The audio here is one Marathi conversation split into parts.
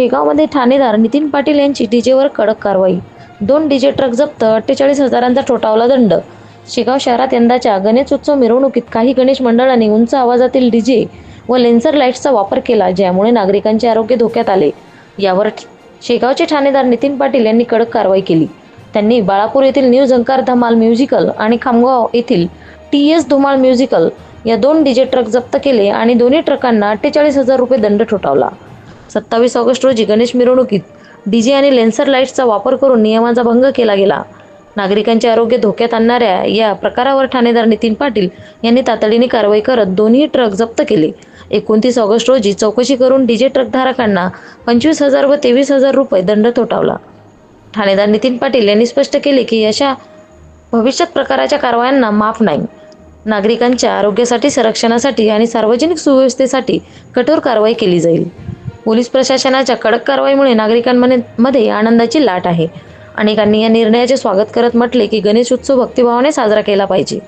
शेगावमध्ये ठाणेदार नितीन पाटील यांची डीजेवर कडक कारवाई. दोन डीजे ट्रक जप्त अठ्ठेचाळीस हजारांचा ठोठावला दंड. शेगाव शहरात यंदाच्या गणेश उत्सव मिरवणुकीत काही गणेश मंडळांनी उंच आवाजातील डीजे व लेन्सर लाईट्सचा वापर केला ज्यामुळे नागरिकांचे आरोग्य धोक्यात आले. यावर शेगावचे ठाणेदार नितीन पाटील यांनी कडक कारवाई केली. त्यांनी बाळापूर येथील न्यू झंकार धमाल म्युझिकल आणि खामगाव येथील टी एस धुमाळ म्युझिकल या दोन डीजे ट्रक जप्त केले आणि दोन्ही ट्रकांना अठ्ठेचाळीस हजार रुपये दंड ठोठावला. सत्तावीस ऑगस्ट रोजी गणेश मिरवणुकीत डीजे आणि लेन्सर लाईट्सचा वापर करून नियमाचा भंग केला गेला. नागरिकांचे आरोग्य धोक्यात आणणाऱ्या या प्रकारावर ठाणेदार नितीन पाटील यांनी तातडीने कारवाई करत दोन्ही ट्रक जप्त केले. एकोणतीस ऑगस्ट रोजी चौकशी करून डीजे ट्रकधारकांना पंचवीस हजार व तेवीस हजार रुपये दंड थोठावला ठाणेदार नितीन पाटील यांनी स्पष्ट केले की अशा भविष्यात प्रकाराच्या कारवायांना माफ नाही. नागरिकांच्या आरोग्यासाठी संरक्षणासाठी आणि सार्वजनिक सुव्यवस्थेसाठी कठोर कारवाई केली जाईल. पोलीस प्रशासनाच्या कडक कारवाईमुळे नागरिकांमध्ये मध्ये आनंदाची लाट आहे. अनेकांनी या निर्णयाचे स्वागत करत म्हटले की गणेश उत्सव भक्तिभावाने साजरा केला पाहिजे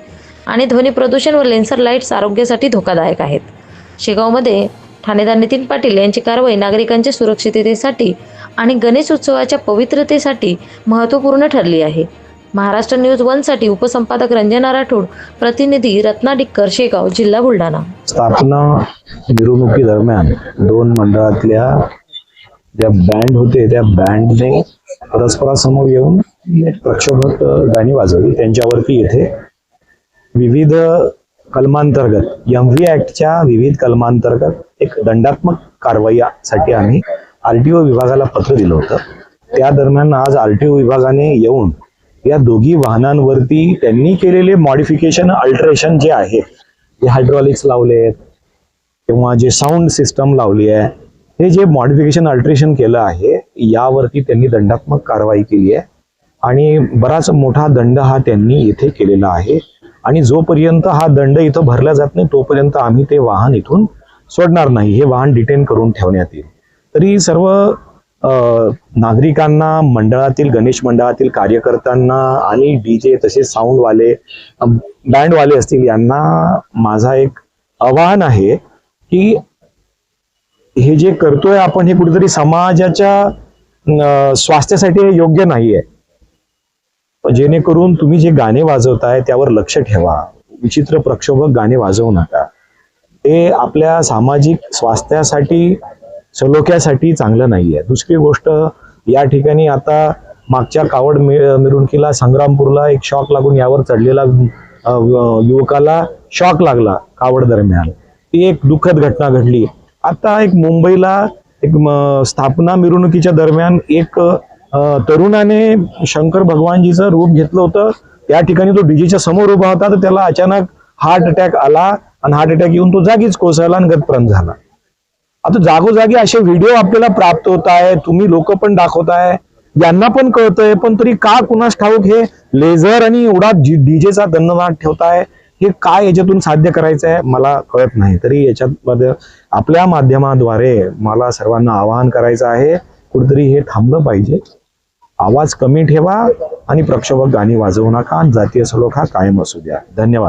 आणि ध्वनी प्रदूषण व लेन्सर लाईट्स आरोग्यासाठी धोकादायक आहेत. शेगावमध्ये ठाणेदार नितीन पाटील यांची कारवाई नागरिकांच्या सुरक्षिततेसाठी आणि गणेश उत्सवाच्या पवित्रतेसाठी महत्त्वपूर्ण ठरली आहे. महाराष्ट्र न्यूज वनसाठी उपसंपादक रंजना राठोड प्रतिनिधी रत्ना डिक्कर शेगाव जिल्हा बुलढाणा. स्थापना मिरवणुकीदरम्यान दोन मंडळातल्या ज्या बँड होते त्या बँडने परस्परासमोर येऊन प्रक्षोभक गाणी वाजवली. त्यांच्यावरती येथे विविध कलमांतर्गत एम व्ही ऍक्टच्या विविध कलमांतर्गत एक दंडात्मक कारवाईसाठी आम्ही आरटीओ विभागाला पत्र दिलं होतं. त्या दरम्यान आज आरटीओ विभागाने येऊन या दोघी वाहनांवरती त्यांनी केलेले मॉडिफिकेशन अल्ट्रेशन जे आहे जे हायड्रॉलिक्स लावले आहेत किंवा जे साऊंड सिस्टम लावली आहे हे जे मॉडिफिकेशन अल्ट्रेशन केलं आहे यावरती त्यांनी दंडात्मक कारवाई केली आहे. आणि बराच मोठा दंड हा त्यांनी इथे केलेला आहे. आणि जोपर्यंत हा दंड इथं भरला जात नाही तोपर्यंत आम्ही ते वाहन इथून सोडणार नाही. हे वाहन डिटेन करून ठेवण्यात येईल. तरी सर्व नागरिकांना मंडळातील गणेश मंडळातील कार्यकर्त्यांना आणि डीजे तसेच साऊंडवाले बँडवाले असतील यांना माझा एक आवाहन आहे की हे जे करतोय आपण हे कुठेतरी समाजाच्या स्वास्थ्यासाठी हे योग्य नाहीये. जेणेकरून तुम्ही जे गाणे वाजवताय त्यावर लक्ष ठेवा. विचित्र प्रक्षोभक गाणे वाजवू नका. ते आपल्या सामाजिक स्वास्थ्यासाठी सलोख्यासाठी चांगलं नाहीये. दुसरी गोष्ट या ठिकाणी आता मागच्या कावड मि- मिरवणुकीला संग्रामपूरला एक शॉक लागून यावर चढलेला युवकाला शॉक लागला कावड दरम्यान. ती एक दुःखद घटना घडली. आता एक मुंबईला एक स्थापना मिरवणुकीच्या दरम्यान एक तरुणाने शंकर भगवानजीचं रूप घेतलं होतं. त्या ठिकाणी तो डीजेच्या समोर उभा होता तर त्याला अचानक हार्ट अटॅक आला आणि हार्ट अटॅक येऊन तो जागीच कोसळला आणि गतप्रम झाला. आता जागोजागी असे व्हिडिओ आपल्याला प्राप्त होत आहे तुम्ही लोक पण दाखवताय यांना पण कळतंय पण तरी का कुणास ठाऊक हे लेझर आणि एवढा डीजेचा दंडनाट ठेवताय हे काय याच्यातून साध्य करायचं आहे मला कळत नाही. तरी याच्यामध्ये आपल्या माध्यमाद्वारे मला सर्वांना आवाहन करायचं आहे कुठेतरी हे थांबलं पाहिजे. आवाज कमी ठेवा आणि प्रक्षोभक गाणी वाजवू नका आणि जातीय सलोखा कायम असू द्या. धन्यवाद.